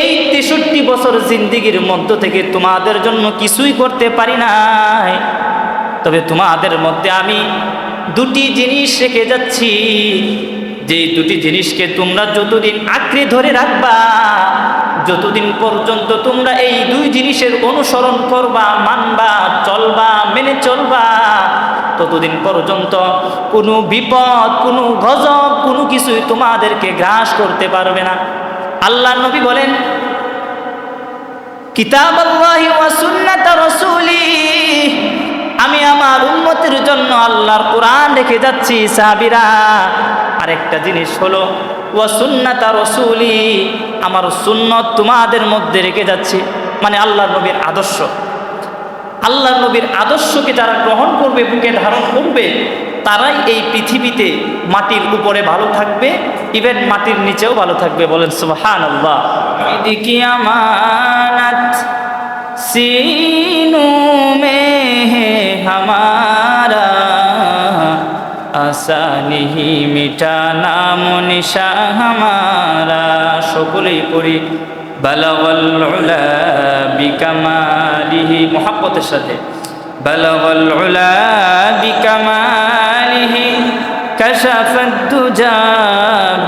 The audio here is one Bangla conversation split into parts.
এই তেষট্টি বছর জিন্দিগির মধ্য থেকে তোমাদের জন্য কিছুই করতে পারি নাই। তবে তোমাদের মধ্যে আমি দুটি জিনিস রেখে যাচ্ছি। যে দুটি জিনিসকে তোমরা যতদিন আঁকড়ে ধরে রাখবা, যতদিন পর্যন্ত তোমরা এই দুই জিনিসের অনুসরণ করবা, মানবা, চলবা, মেনে চলবা, ততদিন পর্যন্ত কোনো বিপদ, কোনো গজব, কোনো কিছুই তোমাদেরকে গ্রাস করতে পারবে না। আল্লাহ নবী বলেন কিতাব আল্লাহি আমি আমার উম্মতের জন্য আল্লাহর কোরআন রেখে যাচ্ছি, সাহাবীরা। আরেকটা জিনিস হলো, ওয়া সুন্নাত রাসূলি, আমার সুন্নত তোমাদের মধ্যে রেখে যাচ্ছি। মানে আল্লাহর নবীর আদর্শ। আল্লাহ নবীর আদর্শকে যারা গ্রহণ করবে, বুকে ধারণ করবে তারাই এই পৃথিবীতে মাটির উপরে ভালো থাকবে ইভেন মাটির নিচেও ভালো থাকবে বলেন সুবহান আল্লাহ আমানত সিনু মে হামারা, আসানিহি মিঠা নাম নিশা হামারা। সকলেই পড়ি বালাওয়াল উলা বিকামালিহি, মোহাব্বতের সাথে। বালাওয়াল উলা বিকামালিহি يرجى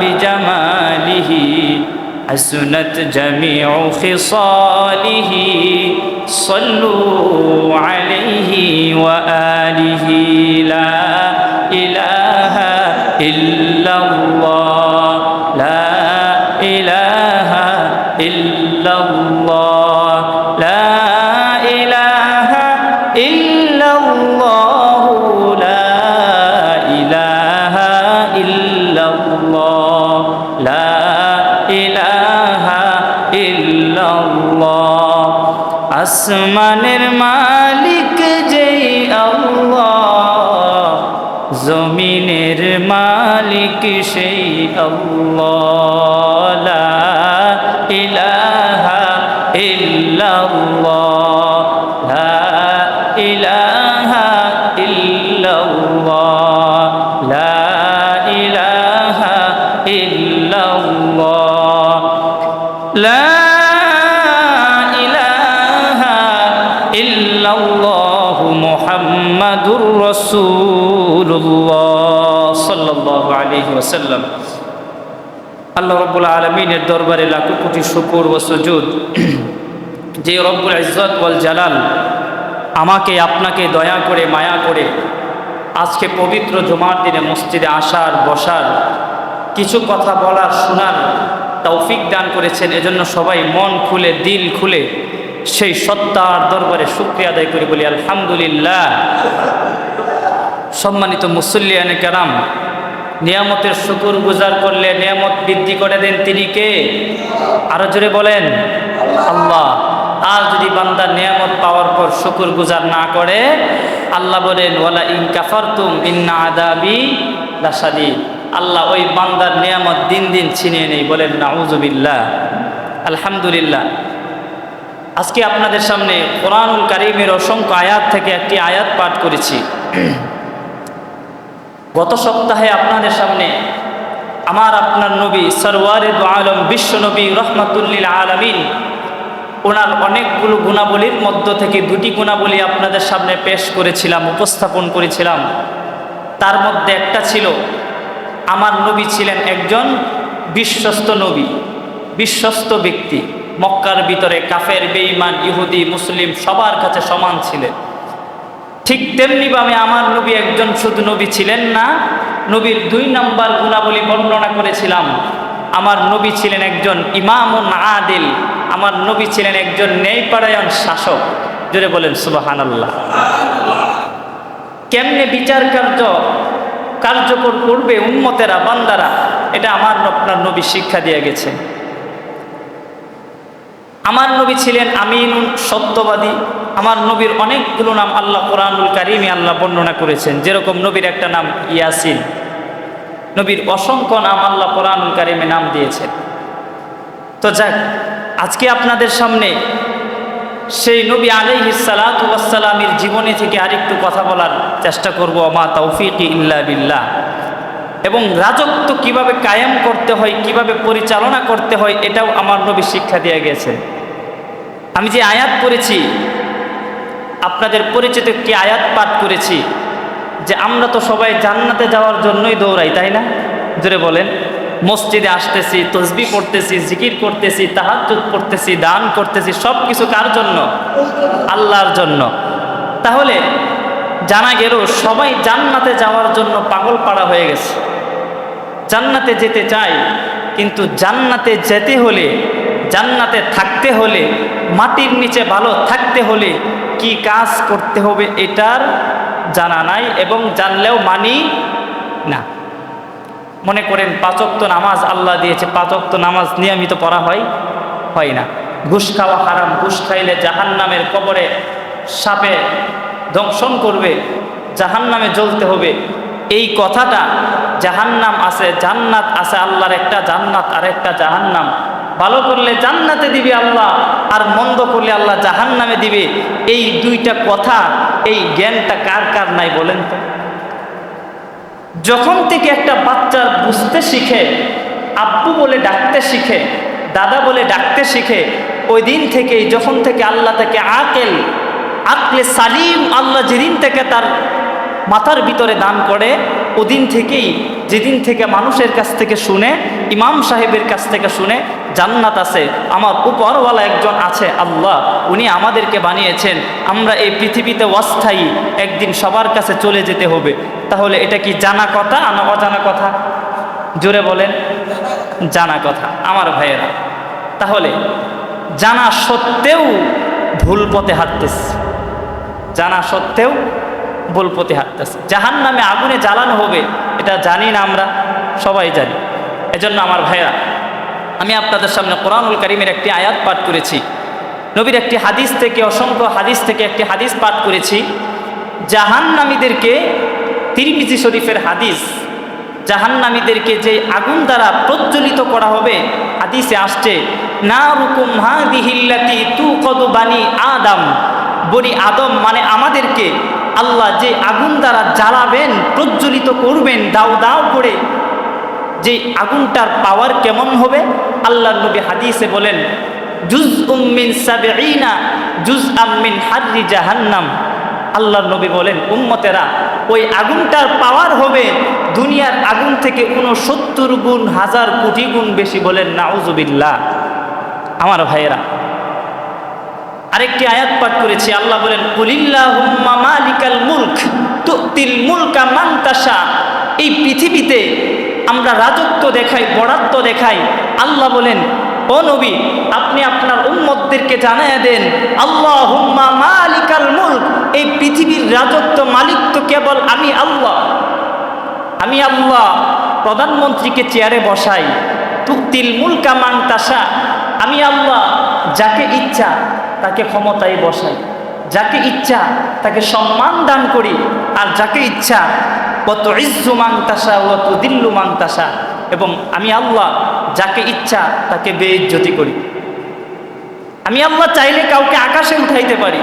بجماله حسنت جميع خصاله. صلوا عليه وآله لا إله إلا الله. আসমানের মালিক যেই আল্লাহ জমিনের মালিক সেই আল্লাহ। আলাইহি আল্লাহ রব্বুল আলমিনের দরবারে লাখো কোটি শুকুর ও সুজুদ। যে রব্বুল ইজ্জত ওয়াল জালাল আমাকে, আপনাকে দয়া করে, মায়া করে আজকে পবিত্র জমার দিনে মসজিদে আসার, বসার, কিছু কথা বলার, শোনার তৌফিক দান করেছেন। এজন্য সবাই মন খুলে, দিল খুলে সেই সত্তার দরবারে শুক্রিয়া আদায় করি, বলি আলহামদুলিল্লাহ। সম্মানিত মুসল্লিয়ানে কেরাম, নিয়ামতের শুকুর গুজার করলে নিয়ামত বৃদ্ধি করে দেন তিনি কে? আরও জোরে বলেন, আল্লাহ। আর যদি বান্দার নিয়ামত পাওয়ার পর শুকুর গুজার না করে, আল্লাহ বলেন, ওয়ালা ইন কাফারতুম ইন্না আদাবি লাসাদি আল্লাহ ওই বান্দার নিয়ামত দিন দিন ছিনিয়ে নেই, বলেন নাউজুবিল্লাহ আলহামদুলিল্লাহ। আজকে আপনাদের সামনে কোরআনুল কারিমের অসংখ্য আয়াত থেকে একটি আয়াত পাঠ করেছি। গত সপ্তাহে আপনাদের সামনে আমার আপনার নবী সরওয়ারিদ আলম, বিশ্ব নবী রহমতুল্লিল আলমিন, ওনার অনেকগুলো গুণাবলীর মধ্য থেকে দুটি গুণাবলী আপনাদের সামনে পেশ করেছিলাম, উপস্থাপন করেছিলাম। তার মধ্যে একটা ছিল, আমার নবী ছিলেন একজন বিশ্বস্ত নবী, বিশ্বস্ত ব্যক্তি, মক্কার ভিতরে কাফের, বেঈমান, ইহুদি, মুসলিম সবার কাছে সমান ছিলেন। ঠিক তেমনিভাবে আমার নবী একজন শুধু নবী ছিলেন না, নবীর দুই নাম্বার গুণাবলী বর্ণনা করেছিলাম। আমার নবী ছিলেন একজন ইমামুন আদিল, আমার নবী ছিলেন একজন ন্যায়পরায়ণ শাসক। জোরে বলেন সুবাহান আল্লাহ কেমনে বিচার কার্য কার্যকর করবে উন্মতেরা বান্দারা? এটা আমার আপনার নবী শিক্ষা দিয়ে গেছে। আমার নবী ছিলেন আমিনুন সত্যবাদী। আমার নবীর অনেকগুলো নাম আল্লাহ কোরআনুল কারিমে আল্লাহ বর্ণনা করেছেন। যেরকম নবীর একটা নাম ইয়াসিন। নবীর অসংখ্য নাম আল্লাহ কোরআনুল কারিমে নাম দিয়েছেন। তো যাক, আজকে আপনাদের সামনে সেই নবী আলাইহি সালাতামের জীবনী থেকে আরেকটু কথা বলার চেষ্টা করব। মা তৌফিক ইল্লা বিল্লাহ। এবং রাজত্ব কীভাবে কায়েম করতে হয়, কীভাবে পরিচালনা করতে হয়, এটাও আমার নবী শিক্ষা দিয়ে গেছে আমি যে আয়াত পড়েছি, আপনাদের পরিচিত একটি আয়াত পাঠ করেছি, যে আমরা তো সবাই জান্নাতে যাওয়ার জন্যই দৌড়াই, তাই না? জোরে বলেন। মসজিদে আসতেছি, তসবি পড়তেছি, জিকির করতেছি, তাহাজ্জুদ পড়তেছি, দান করতেছি সব কিছু কার জন্য? আল্লাহর জন্য। তাহলে জানা গেল, সবাই জান্নাতে যাওয়ার জন্য পাগল পাড়া হয়ে গেছে। জান্নাতে যেতে চাই কিন্তু জান্নাতে যেতে হলে জান্নাতে থাকতে হলে, মাটির নিচে ভালো থাকতে হলে কি কাজ করতে হবে এটার জানা নাই এবং জানলেও মানি না। মনে করেন পাচক্ত নামাজ আল্লাহ দিয়েছে পাচক্ত নামাজ নিয়মিত পড়া হয় হয় না। ঘুষ খাওয়া হারাম, ঘুষ খাইলে জাহান নামের কবরে সাপে দংশন করবে জাহান নামে জ্বলতে হবে। এই কথাটা জাহান্নাম আছে, জান্নাত আছে, আল্লাহর একটা জান্নাত আর একটা জাহান্নাম। ভালো করলে জান্নাতে দিবে আল্লাহ, আর মন্দ করলে আল্লাহ জাহান্নামে দিবে। এই দুইটা কথা, এই জ্ঞানটা কার কার নাই বলেন তো? যখন থেকে একটা বাচ্চা বুঝতে শিখে, আব্বু বলে ডাকতে শিখে, দাদা বলে ডাকতে শিখে, ওই দিন থেকেই যখন থেকে আল্লাহ তাকে আকেল, আকলে সালিম আল্লাহ যেদিন থেকে তার মাথার ভিতরে দান করে, ওদিন থেকেই, যেদিন থেকে মানুষের কাছ থেকে শুনে, ইমাম সাহেবের কাছ থেকে শুনে, জান্নাত আছে। আমার উপরওয়ালা একজন আছে, আল্লাহ, উনি আমাদেরকে বানিয়েছেন। আমরা এই পৃথিবীতে অস্থায়ী, একদিন সবার কাছে চলে যেতে হবে। তাহলে এটা কি জানা কথা না অজানা কথা? জোরে বলেন, জানা কথা, আমার ভাইয়েরা। তাহলে, জানা সত্ত্বেও ভুল পথে হাঁটতেছে। জানা সত্ত্বেও ভুল পথে হাঁটতেছে জাহান নামে আগুনে জ্বালানো হবে, এটা জানি না আমরা, সবাই জানি। এজন্য আমার ভাইয়েরা, আমি আপনাদের সামনে কোরআনুল করিমের একটি আয়াত পাঠ করেছি। নবীর একটি হাদিস থেকে, অসংখ্য হাদিস থেকে একটি হাদিস পাঠ করেছি। জাহান্নামীদেরকে তিরমিজি শরীফের হাদিস, জাহান্নামীদেরকে যে আগুন দ্বারা প্রজ্বলিত করা হবে, হাদিসে আসছে না রুকুম হা দিহিল্লাতি তু কদ বানি আদম। বনি আদম মানে আমাদেরকে আল্লাহ যে আগুন দ্বারা জ্বালাবেন, প্রজ্বলিত করবেন, দাও দাও করে, যে আগুনটার পাওয়ার কেমন হবে? আল্লাহ নবী হাদিসে বলেন জুজ উম্মিন সাবেইনা জুজ আম্মিন হার্রি জাহান্নাম। আল্লাহ নবী বলেন, উম্মতেরা, ওই আগুনটার পাওয়ার হবে দুনিয়ার আগুন থেকে উনসত্তর গুণ, হাজার কোটি গুণ বেশি বলেন, নাউজুবিল্লাহ। আমার ভাইয়েরা আরেকটি আয়াত পাঠ করেছি, আল্লাহ বলেন মান তাশা। এই পৃথিবীতে আমরা রাজত্ব দেখাই বরাত্ব দেখাই, আল্লাহ বলেন, ও নবী, আপনি আপনার উম্মতদেরকে জানায় দেন আল্লাহ হুম্মা মালিকাল মুলক, এই পৃথিবীর রাজত্ব মালিক তো কেবল আমি, আল্লাহ। আমি আল্লাহ প্রধানমন্ত্রীকে চেয়ারে বসাই তুক্তিল মুলকা মান তাসা আমি আল্লাহ যাকে ইচ্ছা তাকে ক্ষমতায় বসাই, যাকে ইচ্ছা তাকে সম্মান দান করি, আর যাকে ইচ্ছা, কত ইজ্জু মাংতাসা অত দিল্লু মাংতাসা এবং আমি আল্লাহ যাকে ইচ্ছা তাকে বেইজ্জতি করি। আমি আল্লাহ চাইলে কাউকে আকাশে উঠাইতে পারি,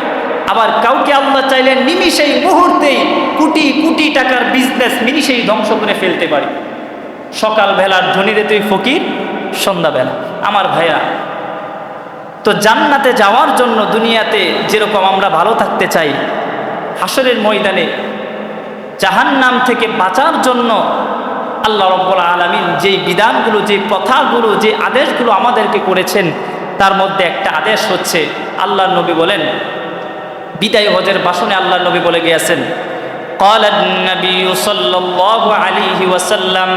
আবার কাউকে আল্লাহ চাইলে নিমিষেই, মুহূর্তেই কোটি কোটি টাকার বিজনেস নিমিষেই ধ্বংস করে ফেলতে পারি। সকালবেলার ধনীরে তুই ফকির, সন্ধ্যাবেলা। আমার ভাইয়া তো জান্নাতে যাওয়ার জন্য দুনিয়াতে যেরকম আমরা ভালো থাকতে চাই হাসরের ময়দানে জাহান নাম থেকে বাঁচার জন্য আল্লাহ রব্বুল আলমিন যেই বিধানগুলো যে প্রথাগুলো যে আদেশগুলো আমাদেরকে করেছেন তার মধ্যে একটা আদেশ হচ্ছে আল্লাহ নবী বলেন বিদায় হজের বাসনে আল্লাহ নবী বলে গিয়েছেন قال النبي صلى الله عليه وسلم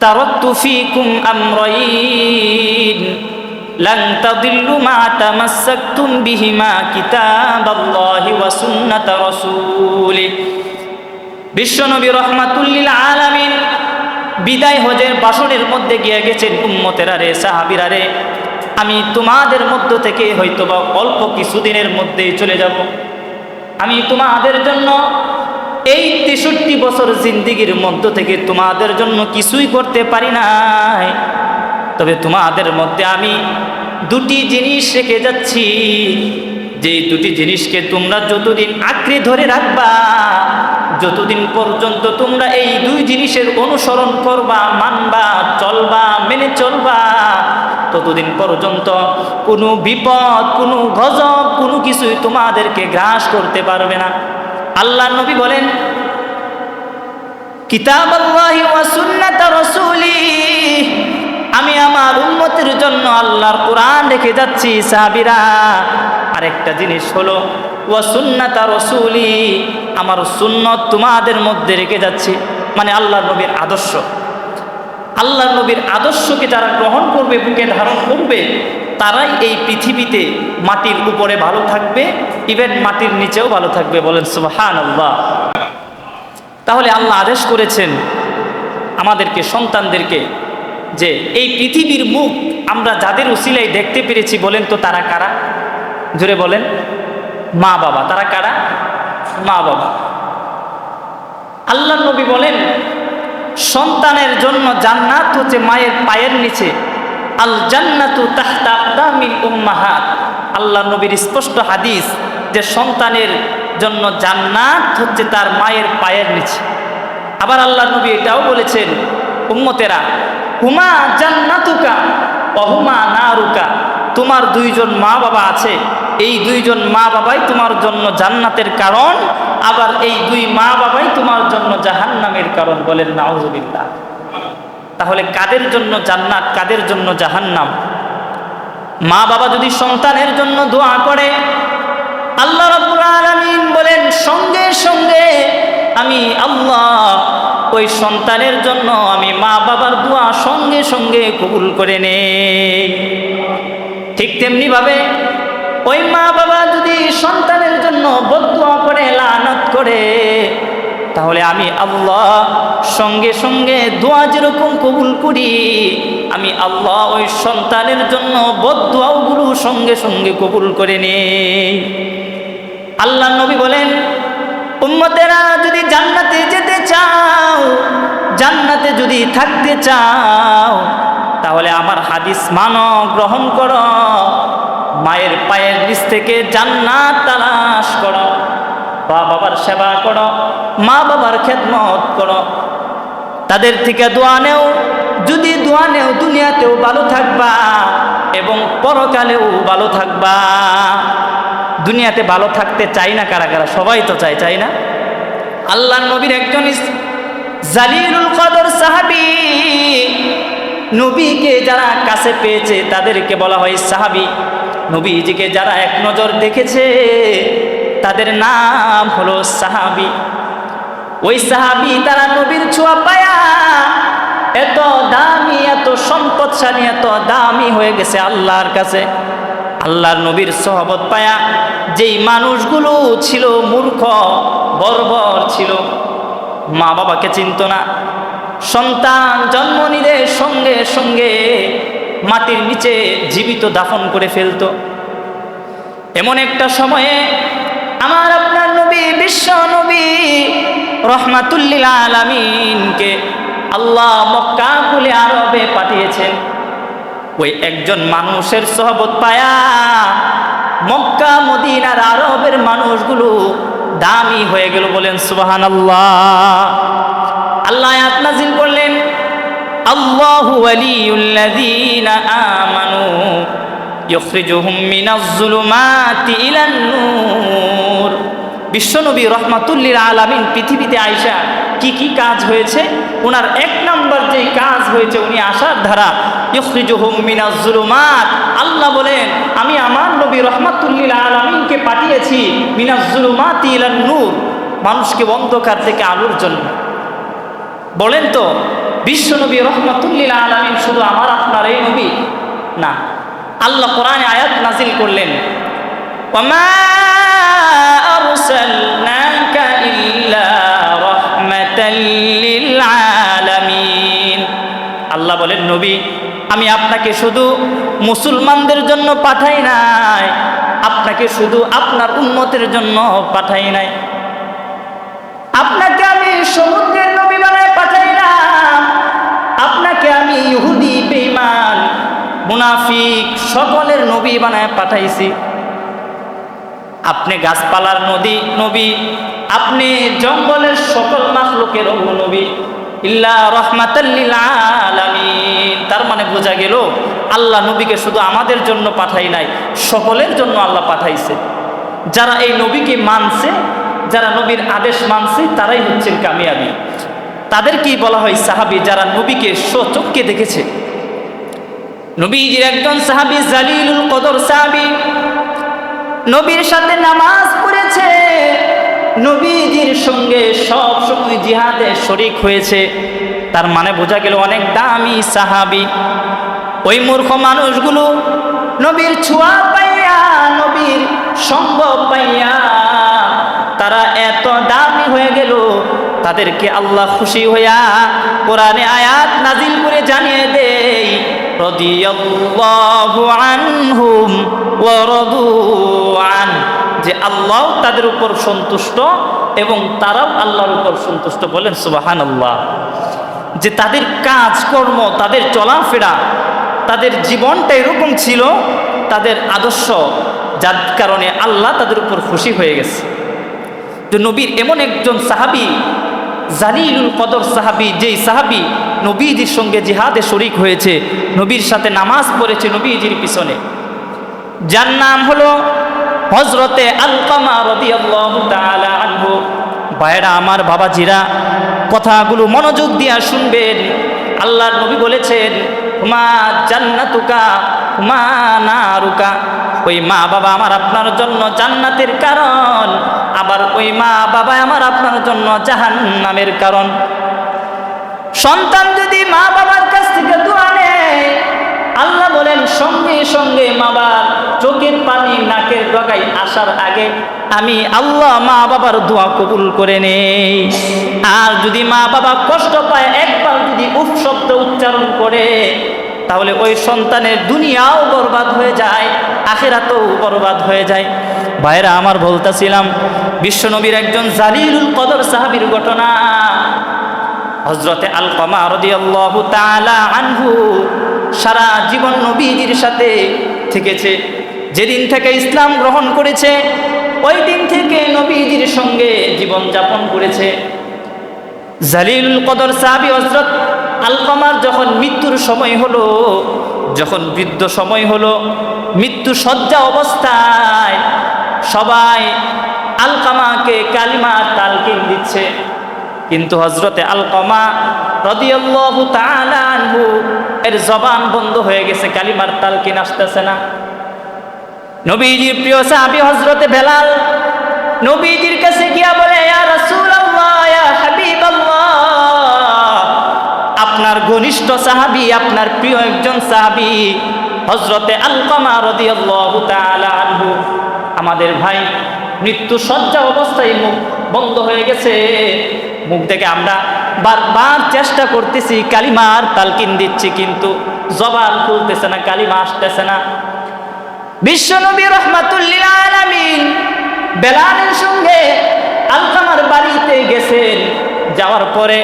تركت فيكم أمرين لن تضلوا ما تمسكتم بهما كتاب الله وسنة رسوله বিশ্বনবী রহমাতুল্লিল আলামিন বিদায় হজের বাসনের মধ্যে গিয়ে গেছেন উম্মতেরা রে সাহাবিরা রে আমি তোমাদের মধ্য থেকে হয়তো বা অল্প কিছুদিনের মধ্যেই চলে যাব আমি তোমাদের জন্য এই তেষট্টি বছর জিন্দিগির মধ্য থেকে তোমাদের জন্য কিছুই করতে পারি নাই তবে তোমাদের মধ্যে আমি দুটি জিনিস রেখে যাচ্ছি। যে দুটি জিনিসকে তোমরা যতদিন আঁকড়ে ধরে রাখবা, যতদিন পর্যন্ত তোমরা এই দুই জিনিসের অনুসরণ করবা, মানবা, চলবা, মেনে চলবা, ততদিন পর্যন্ত কোনো বিপদ, কোনো গজব, কোনো কিছুই তোমাদেরকে গ্রাস করতে পারবে না। আল্লাহ নবী বলেন কিতাব আল্লাহি ওয়া সুন্নাত রাসূলি। আমি আমার উম্মতের জন্য আল্লাহর কোরআন রেখে যাচ্ছি, সাহাবীরা। আরেকটা জিনিস হলো, ওয়া সুন্নাত রাসূলি, আমার সুন্নত তোমাদের মধ্যে রেখে যাচ্ছি মানে আল্লাহর নবীর আদর্শ। আল্লাহ নবীর আদর্শকে যারা গ্রহণ করবে, বুকে ধারণ করবে, তারাই এই পৃথিবীতে মাটির উপরে ভালো থাকবে ইভেন মাটির নিচেও ভালো থাকবে বলেন সুবাহান আল্লাহ তাহলে আল্লাহ আদেশ করেছেন, আমাদেরকে, সন্তানদেরকে যে এই পৃথিবীর মুখ আমরা যাদের উসিলাই দেখতে পেরেছি বলেন তো তারা কারা? জুড়ে বলেন। মা বাবা, তারা কারা? মা বাবা। আল্লাহ নবী বলেন, সন্তানের জন্য জান্নাত হচ্ছে মায়ের পায়ের নিচে আল জান্নাতু তাহতা আকদামিল উম্মাহাত। আল্লাহ নবীর স্পষ্ট হাদিস যে সন্তানের জন্য জান্নাত হচ্ছে তার মায়ের পায়ের নিচে। আবার আল্লাহ নবী এটাও বলেছেন উম্মতেরা, হুমা জান্নাতুকা অহুমা নারুকা? তোমার দুইজন মা বাবা আছে। এই দুইজন মা বাবাই তোমার জন্য জান্নাতের কারণ, আবার এই দুই মা বাবাই তোমার জন্য জাহান্নামের কারণ বলেন নাউজুবিল্লাহ। তাহলে কাদের জন্য জান্নাত, কাদের জন্য জাহান্নাম? মা বাবা যদি সন্তানের জন্য দোয়া করে, আল্লাহ রাব্বুল আলামিন বলেন, সঙ্গে সঙ্গে আমি আল্লাহ, ওই সন্তানের জন্য আমি মা বাবার দোয়া সঙ্গে সঙ্গে কবুল করে নেই। ঠিক তেমনি ভাবে ওই মা বাবা যদি সন্তানের জন্য বদুয়া করে, লানত করে, তাহলে আমি আল্লাহ সঙ্গে সঙ্গে দোয়া যেরকম কবুল করি, আমি আল্লাহ ওই সন্তানের জন্য বদুয়াগুলো সঙ্গে সঙ্গে কবুল করে নেই। আল্লাহ নবী বলেন উম্মতেরা যদি জান্নাতে যেতে চাও, জান্নাতে যদি থাকতে চাও, তাহলে আমার হাদিস মানো, গ্রহণ করো। মায়ের পায়ের নিচ থেকে জান্নাত তালাশ করো। বা বাবার সেবা করো মা বাবার খেদমত করো। তাদের থেকে দোয়া নেও, যদি দোয়া নেও, দুনিয়াতেও ভালো থাকবা এবং পরকালেও ভালো থাকবা। দুনিয়াতে ভালো থাকতে চাই না কারা কারা? সবাই তো চাই চাই না? আল্লাহ নবীর একজন জালিলুল কদর সাহাবি। নবীকে যারা কাছে পেয়েছে, তাদেরকে বলা হয় সাহাবি। নবীজিকে যারা এক নজর দেখেছে, তাদের নাম হলো সাহাবি। ওই সাহাবি তারা নবীর ছোঁয়া পায়া এত দামি, এত সম্পদশালী, এত দামি হয়ে গেছে আল্লাহর কাছে। আল্লাহর নবীর সহবত পায়া যেই মানুষগুলো ছিল মূর্খ, বর্বর ছিল, মা বাবাকে চিনত না। সন্তান জন্ম নিলে সঙ্গে সঙ্গে মাটির নিচে জীবিত দাফন করে ফেলত। এমন একটা সময়ে আমার আপনার নবী, বিশ্ব নবী রহমাতুল্লিল আলামিনকে আল্লাহ মক্কা কুলে আরবে পাঠিয়েছেন। ওই একজন মানুষের সহবত পায়া মক্কা, মদিনার আরবের মানুষগুলো দামি হয়ে গেল বলেন সুবাহান আল্লাহ আল্লাহ আয়াত নাজিল করলেন বিশ্বনবী রহমাতুল্লিল আলামিন পৃথিবীতে আইসা কি কি কাজ হয়েছে? ওনার এক নম্বর যে কাজ হয়েছে, উনি আসার ধারা, ইখরিজুহুম মিনাজ যুলুমাত আল্লাহ বলেন, আমি আমার নবী রহমাতুল্লিল আলামিনকে পাঠিয়েছি মিনাজ যুলুমাতি ইলান নূর, মানুষকে অন্ধকার থেকে আলোর জন্য। বলেন তো বিশ্বনবী রহমতুল্লিল আলমিন শুধু আমার, আপনার এই নবী? না। আল্লাহ কোরআনে আয়াত নাজিল করলেন আল্লাহ বলেন, নবী, আমি আপনাকে শুধু মুসলমানদের জন্য পাঠাই নাই, আপনাকে শুধু আপনার উন্মতের জন্য পাঠাই নাই। আপনাকে আমি সমুদ্রের নবী বানায় না আপনাকে আমি ইহুদি বেমান মুনাফিক সকলের নবী বানায় পাঠাইছি। আপনি গাছপালার নদী, নবী। আপনি জঙ্গলের সকল মাখলুকের নবী। তার মানে বোঝা গেল, আল্লাহ নবীকে শুধু আমাদের জন্য পাঠাই নাই, সকলের জন্য আল্লাহ পাঠাইছে। যারা এই নবীকে মানছে, যারা নবীর আদেশ মানছে, তারাই হচ্ছেন কামিয়াবি। তাদেরকেই বলা হয় সাহাবি, যারা নবীকে সচক্ষে দেখেছে? নবীজির একজন সাহাবি জালিলুল কদর সাহাবি নবীর সাথে নামাজ পড়েছে। নবীজির সঙ্গে সব সময় জিহাদে শরিক হয়েছে। তার মানে বোঝা গেল অনেক দামি সাহাবি। ওই মূর্খ মানুষগুলো নবীর ছোঁয়া পাইয়া, নবীর সঙ্গ পাইয়া তারা এত দামি হয়ে গেল। তাদেরকে আল্লাহ খুশি হইয়া কোরআনে আয়াত নাজিল করে জানিয়ে রদিয়াল্লাহু যে আল্লাহ তাদের উপর সন্তুষ্ট এবং তারাও আল্লাহর উপর সন্তুষ্ট বলেন সুবহানাল্লাহ। যে তাদের কাজকর্ম তাদের চলাফেরা, তাদের জীবনটা এরকম ছিল, তাদের আদর্শ, যার কারণে আল্লাহ তাদের উপর খুশি হয়ে গেছে। তো নবীর এমন একজন সাহাবি জালিলুল কদর সাহাবি, যেই সাহাবি নবীজির সঙ্গে জিহাদে শরিক হয়েছে, নবীর সাথে নামাজ পড়েছে নবীজির পিছনে। যার নাম হলো হজরতে আলকামা রদিয়াল্লাহু তাআলা ভাইরা আমার বাবাজিরা, কথাগুলো মনোযোগ দিয়া শুনবেন। আল্লাহর নবী বলেছেন মা জান্নাতুকা মা নারুকা ওই মা বাবা আমার আপনার জন্য জান্নাতের কারণ। আবার ওই মা বাবা আমার আপনার জন্য জাহান্নামের কারণ। সন্তান যদি মা বাবার কাছ থেকে দোয়া নেয়, আল্লাহ বলেন, সঙ্গে সঙ্গে মা চোখের পানি নাকের ডগায় আসার আগে আমি আল্লাহ মা বাবার দোয়া কবুল করে নেই। আর যদি মা বাবা কষ্ট পায়, একবার যদি শব্দ উচ্চারণ করে তাহলে ওই সন্তানের দুনিয়াও বরবাদ হয়ে যায়, আখেরাতেও বরবাদ হয়ে যায়। ভাইরা আমার বলতেছিলাম, বিশ্বনবীর একজন জালিলুল কদর সাহাবির ঘটনা। হজরতে আল কমা রদিয়াল্লাহু তাআলা আনহু সারা জীবন নবীজির সাথে থেকেছে। যেদিন থেকে ইসলাম গ্রহণ করেছে, ওই দিন থেকে নবীজির সঙ্গে জীবন যাপন করেছে। জালিল কদর সাহাবি হজরত আলকমার যখন মৃত্যুর সময় হলো, যখন বৃদ্ধ সময় হলো, মৃত্যু সজ্জা অবস্থায় সবাই আলকামাকে কালিমার তালকিন দিচ্ছে। কিন্তু হজরতে আলকমা রদিয়াল্লাহু তাআলা আনহু, এর জবান বন্ধ হয়ে গেছে, কালিমার তালকিন আসতেছে না। নবীজির প্রিয় সাহাবী হজরতে বেলাল, নবীজির কাছে গিয়া বলে, ইয়া প্রিয় একজন সাহাবী হজরতে আলকমা তাআলা আনহু। আমাদের ভাই মৃত্যু সজ্জা অবস্থায় মুখ বন্ধ হয়ে গেছে। মুখ থেকে আমরা বারবার চেষ্টা করতেছি, কালিমার তালকিন দিচ্ছি, কিন্তু জবান খুলতেছে না, কালিমা আসতেছে না। বিশ্বনবী রহমাতুল্লিল আলামিন বেলালের সঙ্গে আলকামার বাড়িতে গেছেন। যাওয়ার পরে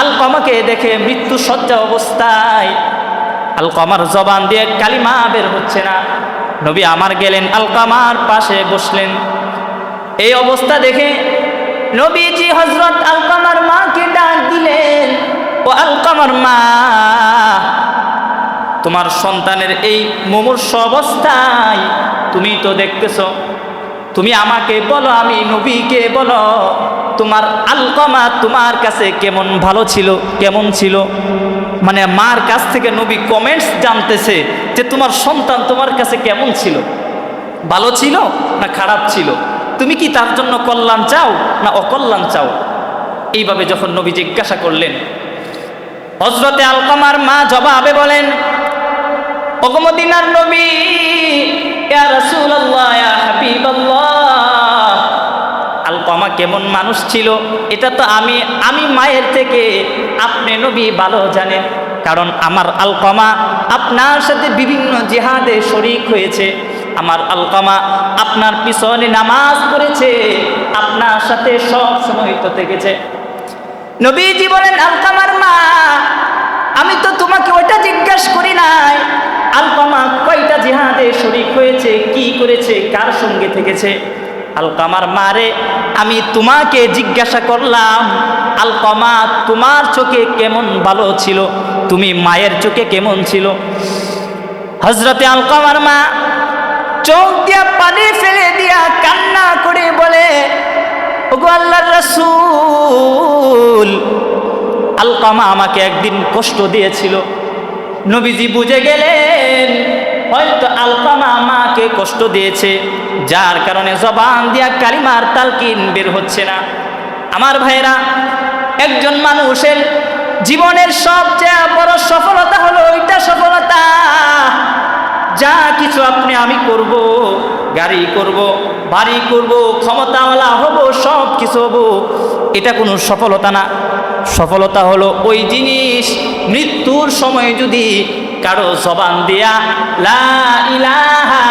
আলকামাকে দেখে মৃত্যু সজ্জা অবস্থায় আলকামার জবান দিয়ে কালিমা বের হচ্ছে না। নবী আমার গেলেন আলকামার পাশে বসলেন। এই অবস্থা দেখে নবীজি হজরত আলকামার মাকে ডাক দিলেন, ও আলকামার মা, তোমার সন্তানের এই মুমূর্ষ অবস্থায় তুমি তো দেখতেছ, তুমি আমাকে বলো, আমি নবীকে বলো, তোমার আলকমা তোমার কাছে কেমন ভালো ছিল, কেমন ছিল? মানে মার কাছ থেকে নবী কমেন্টস জানতেছে যে তোমার সন্তান তোমার কাছে কেমন ছিল? ভালো ছিল না খারাপ ছিল? তুমি কি তার জন্য কল্যাণ চাও না অকল্যাণ চাও? এইভাবে যখন নবী জিজ্ঞাসা করলেন হজরতে আলকামার মা জবাবে বলেন অগমদিনার নবী আলকামা কেমন মানুষ ছিল, এটা তো আমি আমি মায়ের থেকে আপনি নবী ভালো জানেন। কারণ আমার আলকমা আপনার সাথে বিভিন্ন জেহাদে শরিক হয়েছে। আমার আলকামা আপনার পিছনে নামাজ পড়েছে, আপনার সাথে সব সময় তো থেকেছে। নবীজি বলেন, আলকামার মা, আমি তো তোমাকে ওটা জিজ্ঞাসা করি নাই। আলকামা কয়টা জিহাদে শরিক হয়েছে, কি করেছে, কার সঙ্গে থেকেছে? আলকামার মারে, আমি তোমাকে জিজ্ঞাসা করলাম, আলকামা তোমার চোখে কেমন ভালো ছিল? তুমি মায়ের চোখে কেমন ছিল? হজরতে আলকামার মা চোখ দিয়া পানি ফেলে দিয়া কান্না করে বলে রাসূল, আলকামা আমাকে একদিন কষ্ট দিয়েছিল। নবীজি বুঝে গেলেন হয়তো আলকামা আমাকে কষ্ট দিয়েছে, যার কারণে জবান দিয়া কালিমার তালকিন বের হচ্ছে না। আমার ভাইরা একজন মানুষের জীবনের সবচেয়ে বড় সফলতা হলো ওইটা সফলতা, যা কিছু আপনি আমি করব, গাড়ি করব, বাড়ি করব, ক্ষমতাওয়ালা হব, সব কিছু হব, এটা কোনো সফলতা না। সফলতা হলো ওই জিনিস, মৃত্যুর সময় যদি কারও জবান দিয়া, লা ইলাহা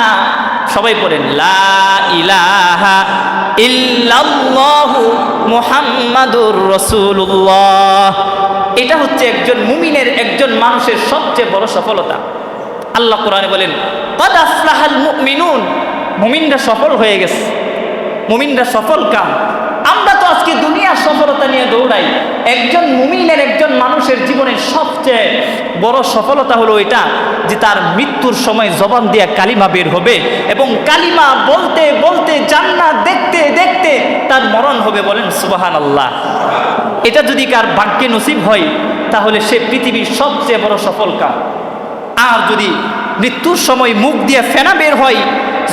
সবাই পড়েন, লা ইলাহা ইল্লাল্লাহু মুহাম্মাদুর রাসূলুল্লাহ এটা হচ্ছে একজন মুমিনের একজন মানুষের সবচেয়ে বড় সফলতা। আল্লাহ কোরআনে বলেন, কদ আফলাহাল মুমিনুন মুমিনরা সফল হয়ে গেছে। মুমিনরা সফল কাম। আমরা তো আজকে দুনিয়ার সফলতা নিয়ে দৌড়াই। একজন মুমিনের একজন মানুষের জীবনের সবচেয়ে বড় সফলতা হলো এটা যে তার মৃত্যুর সময় জবান দিয়া কালিমা বের হবে এবং কালিমা বলতে বলতে, জান্নাত দেখতে দেখতে তার মরণ হবে বলেন সুবাহান আল্লাহ এটা যদি কার ভাগ্যে নসিব হয়, তাহলে সে পৃথিবীর সবচেয়ে বড় সফল কাম আর যদি মৃত্যুর সময় মুখ দিয়ে ফেনা বের হয়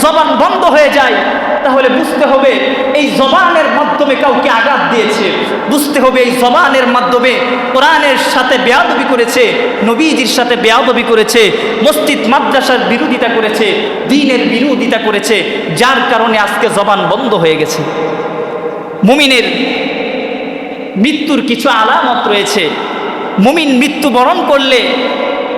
জবান বন্ধ হয়ে যায়, তাহলে বুঝতে হবে এই জবানের মাধ্যমে কাউকে আঘাত দিয়েছে। বুঝতে হবে এই জবানের মাধ্যমে কোরআনের সাথে বেয়াদবি করেছে, নবীজির সাথে বেয়াদবি করেছে, মসজিদ, মাদ্রাসার বিরোধিতা করেছে, দিনের বিরোধিতা করেছে, যার কারণে আজকে জবান বন্ধ হয়ে গেছে। মুমিনের মৃত্যুর কিছু আলামত রয়েছে। মুমিন মৃত্যুবরণ করলে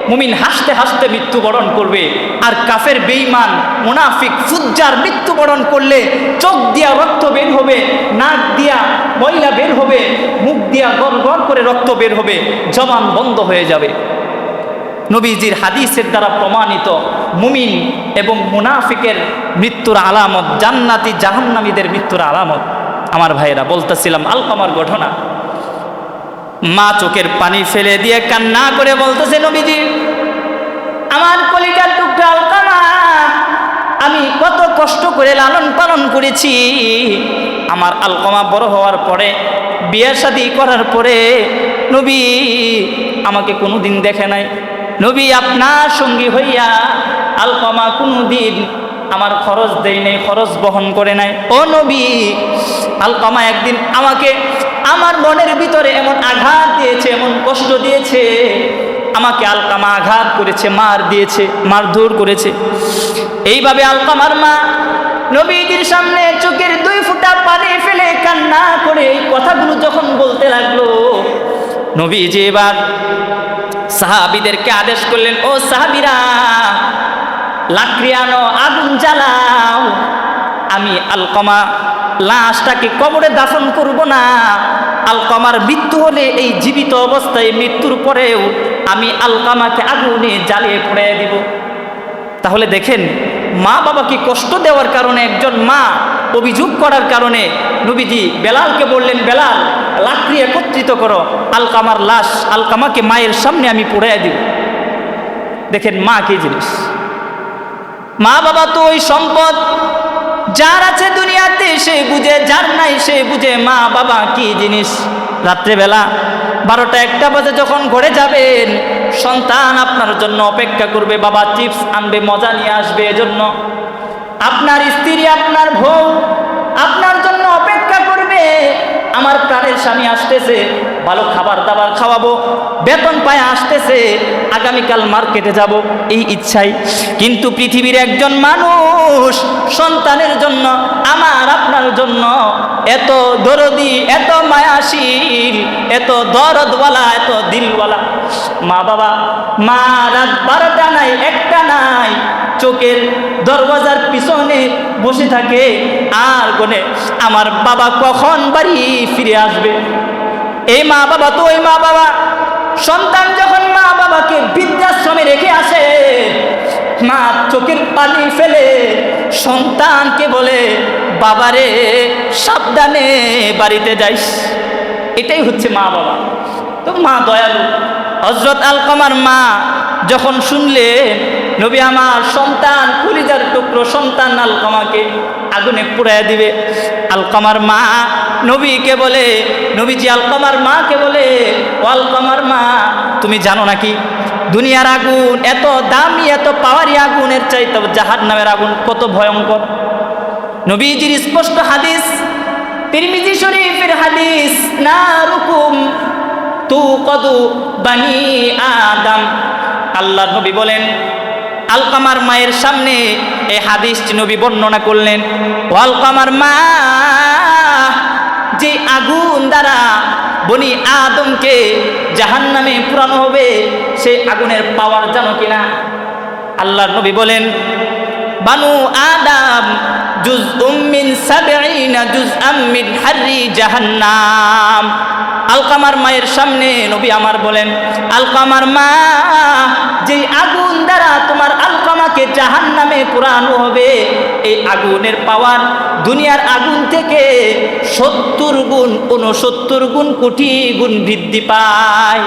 মুমিন হাসতে হাসতে মৃত্যুবরণ করবে। আর কাফের বেইমান মুনাফিক, ফুজ্জার মৃত্যুবরণ করলে চোখ দিয়া রক্ত বের হবে, নাক দিয়া ময়লা বের হবে, মুখ দিয়া গড় গড় করে রক্ত বের হবে, জবান বন্ধ হয়ে যাবে। নবীজির হাদিসের দ্বারা প্রমাণিত মুমিন এবং মুনাফিকের মৃত্যুর আলামত, জান্নাতি জাহান্নামীদের মৃত্যুর আলামত। আমার ভাইয়েরা, বলতেছিলাম, আলকামার ঘটনা। মা চোখের পানি ফেলে দিয়ে কান্না করে বলতেছে, নবীজি, আমার কলিজার টুকরা আলকামা, আমি কত কষ্ট করে লালন পালন করেছি। আমার আলকমা বড় হওয়ার পরে, বিয়ে শাদি করার পরে, নবী আমাকে কোনো দিন দেখে নাই। নবী আপনার সঙ্গী হইয়া আলকমা কোনো দিন আমার খরচ দেয় নাই, খরচ বহন করে নাই। ও নবী, আলকমা একদিন আমাকে আমার মনের ভিতরে এমন আঘাত দিয়েছে, এমন কষ্ট দিয়েছে। আমাকে আলকামা আঘাত করেছে, মার দিয়েছে মারধর করেছে। এইভাবে আলকামার মা নবীজির সামনে চোখের দুই ফুটা পানি ফেলে কান্না করে এই কথাগুলো যখন বলতে লাগল, নবীজি এবার সাহাবিদেরকে আদেশ করলেন, ও সাহাবিরা, লাকড়ি আনো, আগুন জ্বালাও। আমি আলকমা লাশটাকে কবরে দাফন করব না। আলকামার মৃত্যু হলে এই জীবিত অবস্থায় মৃত্যুর পরেও আমি আলকামাকে আগুনে জ্বালিয়ে পড়ে দিব। তাহলে দেখেন, মা বাবাকে কষ্ট দেওয়ার কারণে, একজন মা অভিযোগ করার কারণে নবীজি বেলালকে বললেন, বেলাল, লাকড়ি একত্রিত করো আলকামার লাশ আলকামাকে মায়ের সামনে আমি পড়ে দিব। দেখেন মা কি জিনিস? মা বাবা তো ওই সম্পদ যার আছে দুনিয়াতে সে বুঝে, যার নাই সে বুঝে, মা বাবা কি জিনিস? রাত্রেবেলা বারোটা একটা বাজে যখন ঘরে যাবেন, সন্তান আপনার জন্য অপেক্ষা করবে, বাবা চিপস আনবে, মজা নিয়ে আসবে, এজন্য আপনার স্ত্রী, আপনার ভোগ আপনার আমার প্রাণের স্বামী আসতেছে, ভালো খাবার দাবার খাওয়াবো, বেতন পায়ে আসতেছে, আগামীকাল মার্কেটে যাব, এই ইচ্ছাই। কিন্তু পৃথিবীর একজন মানুষ সন্তানের জন্য, আমার আপনার জন্য এত দরদি, এত মায়াশীল, এত দরদওয়ালা, এত দিলওয়ালা। মা বাবা, মা রাত বারোটা নাই, একটা নাই চোখের দরওয়াজার পিছনে বসে থাকে। আর গনে আমার বাবা কখন বাড়ি ফিরে আসবে? এই মা বাবা তো ওই মা বাবা। সন্তান যখন মা বাবাকে বৃদ্ধাশ্রমে রেখে আসে, মা চোখের পানি ফেলে সন্তানকে বলে, বাবারে, সাবধানে বাড়িতে যাইস। এটাই হচ্ছে মা বাবা। তো মা দয়ালু। হজরত আলকামার মা যখন শুনলে, নবী আমার সন্তান কুলিজার টুকরো সন্তান, আলকামাকে আগুনে পুড়াইয়া দিবে। আলকামার মা নবীকে বলে, নবীজি, আলকামার মাকে বলে, ও আলকামার মা, তুমি জানো নাকি, দুনিয়ার আগুন এত দামি, এত পাওয়ারি আগুনের চাইতে জাহার নামের আগুন কত ভয়ঙ্কর? নবীজির স্পষ্ট হাদিস, তিরমিজি শরীফের হাদিস, না রুকুম তু কদু বানি আদম। আল্লাহ নবী বলেন, আলকামার মায়ের সামনে এই হাদিসটি নবী বর্ণনা করলেন ও আলকামার মা, যে আগুন দ্বারা বনি আদমকে জাহান নামে পুরানো হবে সেই আগুনের পাওয়ার জানো কিনা? আল্লাহ নবী বলেন, বানু আদাম জুজ উম্মিন সাবঈনা জুজ আম্মিন হারি জাহান্নাম। আলকামার মায়ের সামনে নবী আমার বলেন, আলকামার মা যে আগুন দ্বারা তোমার আলকামাকে জাহান নামে পুরানো হবে, এই আগুনের পাওয়ার দুনিয়ার আগুন থেকে সত্তর গুণ উনসত্তর গুণ, কোটি গুণ বৃদ্ধি পায়।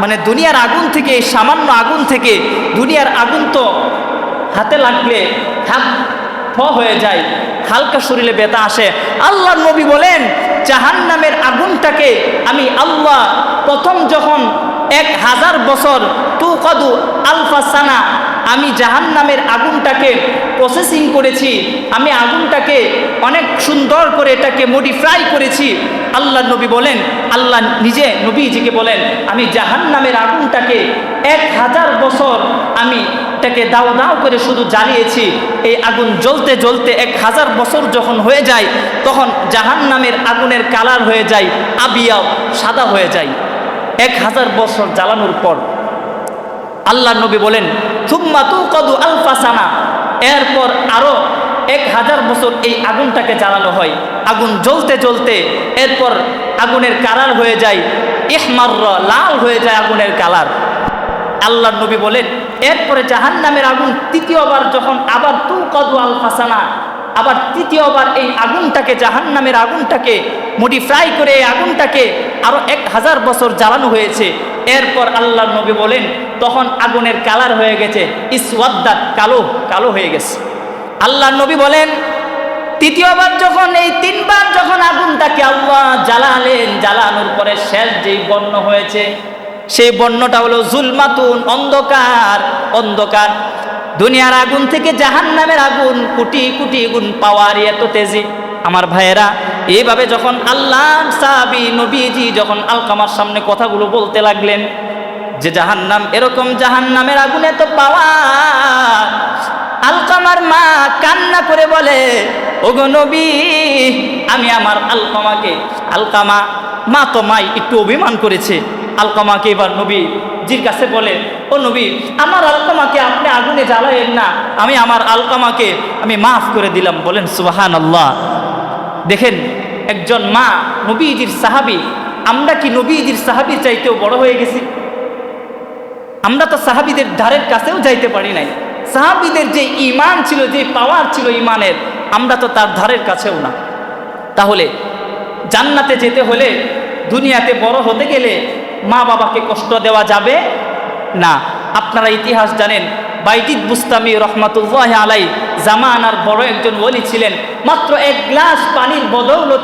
মানে দুনিয়ার আগুন থেকে, সামান্য আগুন থেকে দুনিয়ার আগুন তো হাতে লাগলে হাত ফ হয়ে যায়, হালকা শরীরে ব্যথা আসে। আল্লাহ নবী বলেন জাহান নামের আগুনটাকে আমি আল্লাহ প্রথম যখন এক হাজার বছর তু কদু আলফা সানা আমি জাহান নামের আগুনটাকে প্রসেসিং করেছি, আমি আগুনটাকে অনেক সুন্দর করে এটাকে মডিফাই করেছি। আল্লাহ নবী বলেন, আল্লাহ নিজে নবীজিকে বলেন, আমি জাহান নামের আগুনটাকে এক হাজার বছর আমি এটাকে দাও দাও করে শুধু জ্বালিয়েছি। এই আগুন জ্বলতে জ্বলতে এক হাজার বছর যখন হয়ে যায়, তখন জাহান নামের আগুনের কালার হয়ে যায়, আবিয়াও সাদা হয়ে যায়। এক হাজার বছর জ্বালানোর পর। আল্লাহ নবী বলেন থুম্মা তু কদু আলফাসানা এরপর আরও এক হাজার বছর এই আগুনটাকে জ্বালানো হয়। আগুন জ্বলতে জ্বলতে এরপর আগুনের কালার হয়ে যায় ইহমার লাল হয়ে যায় আগুনের কালার। আল্লাহ নবী বলেন, এরপরে জাহান নামের আগুন তৃতীয়বার যখন আবার তু কদু আল ফাসানা আবার তৃতীয়বার এই আগুনটাকে জাহান নামের আগুনটাকে মডিফাই করে এই আগুনটাকে আরও এক হাজার বছর জ্বালানো হয়েছে। এরপর আল্লাহ নবী বলেন, তখন আগুনের কালার হয়ে গেছে, ইসওয়াদ্দাত, কালো কালো হয়ে গেছে। আল্লাহ নবী বলেন, তৃতীয়বার যখন, এই তিনবার যখন আগুনটাকে আল্লাহ জ্বালালেন, জ্বালানোর পরে শেষ যেই বর্ণ হয়েছে, সেই বর্ণটা হলো জুলমাতুন, অন্ধকার অন্ধকার। দুনিয়ার আগুন থেকে জাহান নামের আগুন, কুটি কোটি গুণ পাওয়ার এত তেজি। আমার ভাইয়েরা, এইভাবে যখন আল্লাহ, সাহাবি, নবীজি যখন আলকামার সামনে কথাগুলো বলতে লাগলেন, যে জাহান্নাম, এরকম জাহান্নামের আগুনে তো পাওয়া আলকামার মা কান্না করে বলে, ওগো নবী, আমি আমার আলকামাকে, আলকামা, মা তো মাই একটু অভিমান করেছে। আলকামাকে এবার নবী জির কাছে বলে, ও নবী, আমার আলকামাকে আপনি আগুনে জ্বালায়েন না, আমি আমার আলকামাকে, আমি মাফ করে দিলাম। বলেন সুবাহান আল্লাহ দেখেন, একজন মা নবীজির সাহাবি, আমরা কি নবীজির সাহাবির চাইতেও বড় হয়ে গেছি? আমরা তো সাহাবিদের ধারের কাছেও যাইতে পারি নাই। সাহাবিদের যে ইমান ছিল, যে পাওয়ার ছিল ইমানের আমরা তো তার ধারের কাছেও না। তাহলে জান্নাতে যেতে হলে দুনিয়াতে বড় হতে গেলে মা বাবাকে কষ্ট দেওয়া যাবে না। আপনারা ইতিহাস জানেন, বাইজিদ বুস্তামি রহমাতুল্লাহ আলাই জামানার বড় একজন ওলি ছিলেন। মাত্র এক গ্লাস পানির বদৌলত